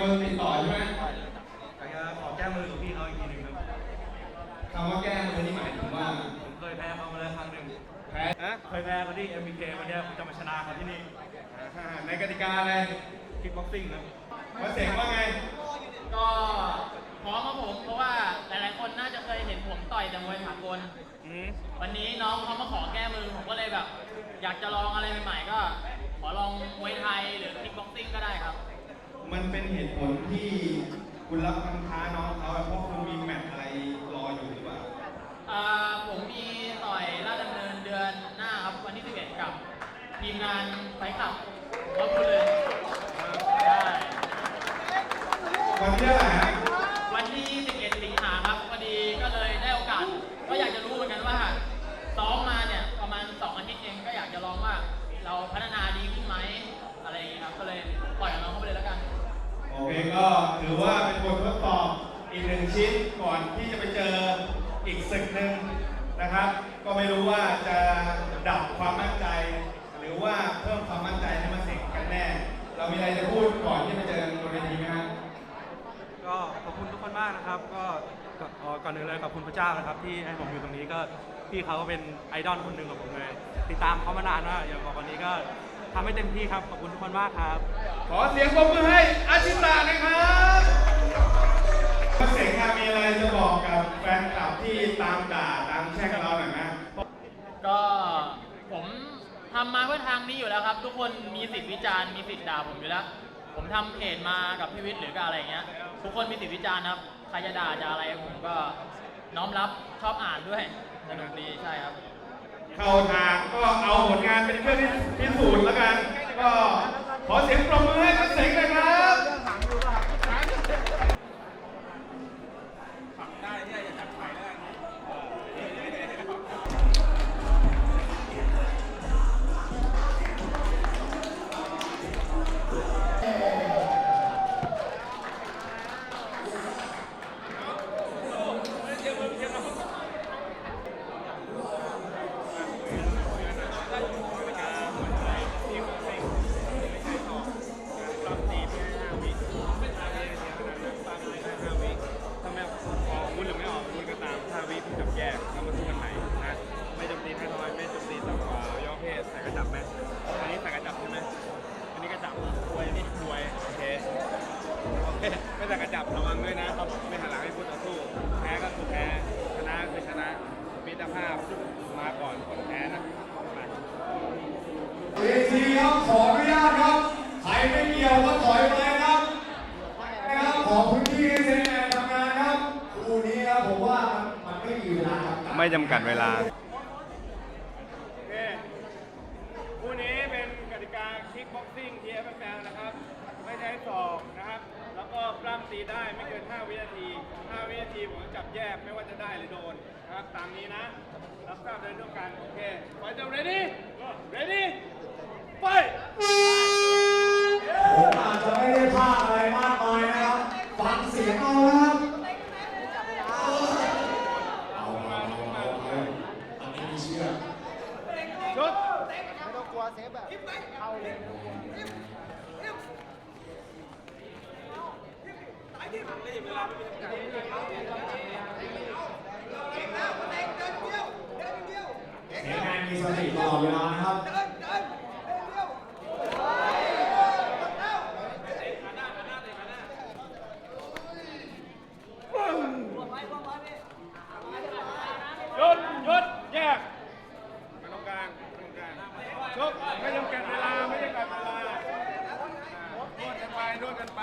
มือติดต่อใช่ไหมอยากจะขอแก้มือกับพี่เขาอีกทีหนึ่งครับ คำว่าแก้มือนี่หมายถึงว่า ผมเคยแพ้เขามาแล้วครั้งหนึ่งแพ้เคยแพ้เขาที่ MBK วันนี้ผมจะมาชนะเขาที่นี่ในกติกาอะไรคิกบ็อกซิ่งครับมาเสียงว่าไง ก็พร้อมครับผมเพราะว่าหลายๆคนน่าจะเคยเห็นผมต่อยแต่มวยสากลวันนี้น้องเขามาขอแก้มือผมก็เลยแบบ อยากจะลองอะไรใหม่ๆก็ ขอลองมวยไทยหรือคิกบ็อกซิ่งก็ได้ครับ มันเป็นเหตุผลที่คุณรับคำท้าน้องเขาเพราะคุณมี ถือว่าเป็นบททดสอบอีกหนึ่งชิ้นก่อนที่จะไปเจออีกศึกหนึ่งนะครับ ก็ไม่รู้ว่าจะดับความมั่นใจ หรือว่าเพิ่มความมั่นใจให้มาเสกกันแน่ เรามีอะไรจะพูดก่อนที่จะเจอกันบนเวทีไหมครับก็ขอบคุณทุกคนมากนะครับ ก็ก็เอ่อก่อนอื่นเลยขอบคุณพระเจ้านะครับ ที่ให้ผมอยู่ตรงนี้ก็พี่เขาก็เป็นไอดอลคนหนึ่งของผมเลยติดตามเขามานานมากอย่างบอกวันนี้ก็ทำให้เต็มที่ครับ ขอบคุณทุกคนมากครับ ขอเสียงปรบมือให้อาารณ์มีสิทธิ์ด่าผมอยู่แล้ว ผมทำเพจมากับพี่วิทย์หรือกับอะไรอย่างเงี้ย ทุกคนมีสิทธิวิจารณ์ครับ ใครจะด่าจะอะไรผมก็น้อมรับชอบอ่านด้วยสนุกดีใช่ครับ เข้าทางก็เอาผลงานเป็นเครื่องพิสูจน์แล้วกัน ก็ขอเสียงปรบมือให้กับเสงเลยครับ ไม่ใส่กระจับระวังด้วยนะครับไม่หันหลังให้พูดต่อสู้ แพ้ก็คือแพ้ ชนะก็คือชนะมิตรภาพมาก่อนคนแพ้นะไปเวทีครับขออนุญาตครับ ใครไม่เกี่ยวก็ถอยไปครับนะครับ ขอพื้นที่ให้เซนแมนทำงานครับ คู่นี้ครับผมว่ามันมันไม่มีเวลาจำกัดไม่จำกัดเวลา โอเคคู่นี้เป็นกติกาคิกบ็อกซิ่ง TFL นะครับ ไม่ใช้ศอกนะครับ แล้วก็ปล้ำ ตีได้ไม่เกิน 5 วินาที 5 วินาทีผมจะจับแยกไม่ว่าจะได้หรือโดนนะครับตามนี้นะ รับทราบเลยร่วมกันโอเคไปเดี๋ยว ready ready ไปผมอาจจะไม่ได้ภาพอะไรมากมายนะครับ ฟังเสียงเอานะครับ เอาเอาเอาเอาเอาอันนี้มีเชื่อชุดเเสียงแมนมีสติตลอดเวลานะครับ หยุดหยุดแยกมาตรงกลางมาตรงกลางชุบไม่จำกัดเวลา ไม่จำกัดเวลาอ่านวดกันไปนวดกันไป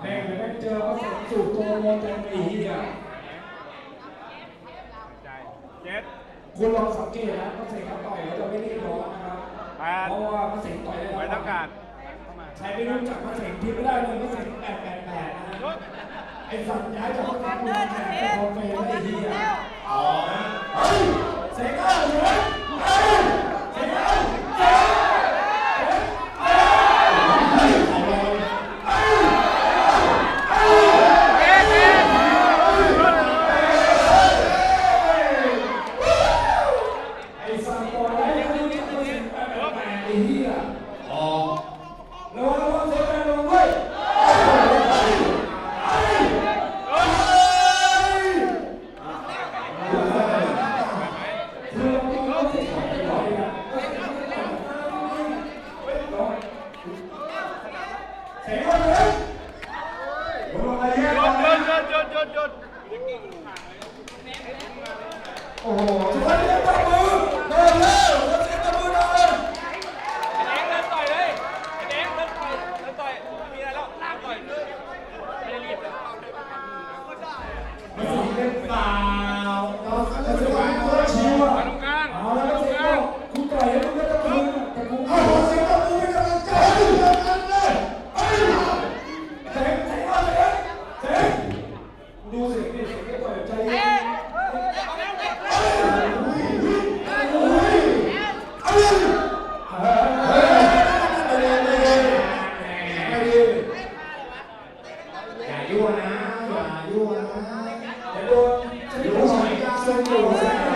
แม่งแม่งเจอเขาสูบตัวโมเต็ะไอ้เหี้ยเจ็ดคุณลองสังเกตนะเขาะเสกเขาต่อยเล้วจะไม่รีบร้อนนะครับเพราะว่าเขาเสกต่อยเล้วไม่ต้องการใช้ไม่รู้จักเขาเสกทีไม่ได้เลยเขาเสกแปดแปดแปดนะไอ้สัตว์ย้ายจากเขาทำมาแข่งกับคอมเมนต์ไอ้เหี้ยอ๋อเฮ้ยเสกเออเฮ้ย ยั่วนะอย่ายั่วนะอย่าโดนฉันโานฉันโดน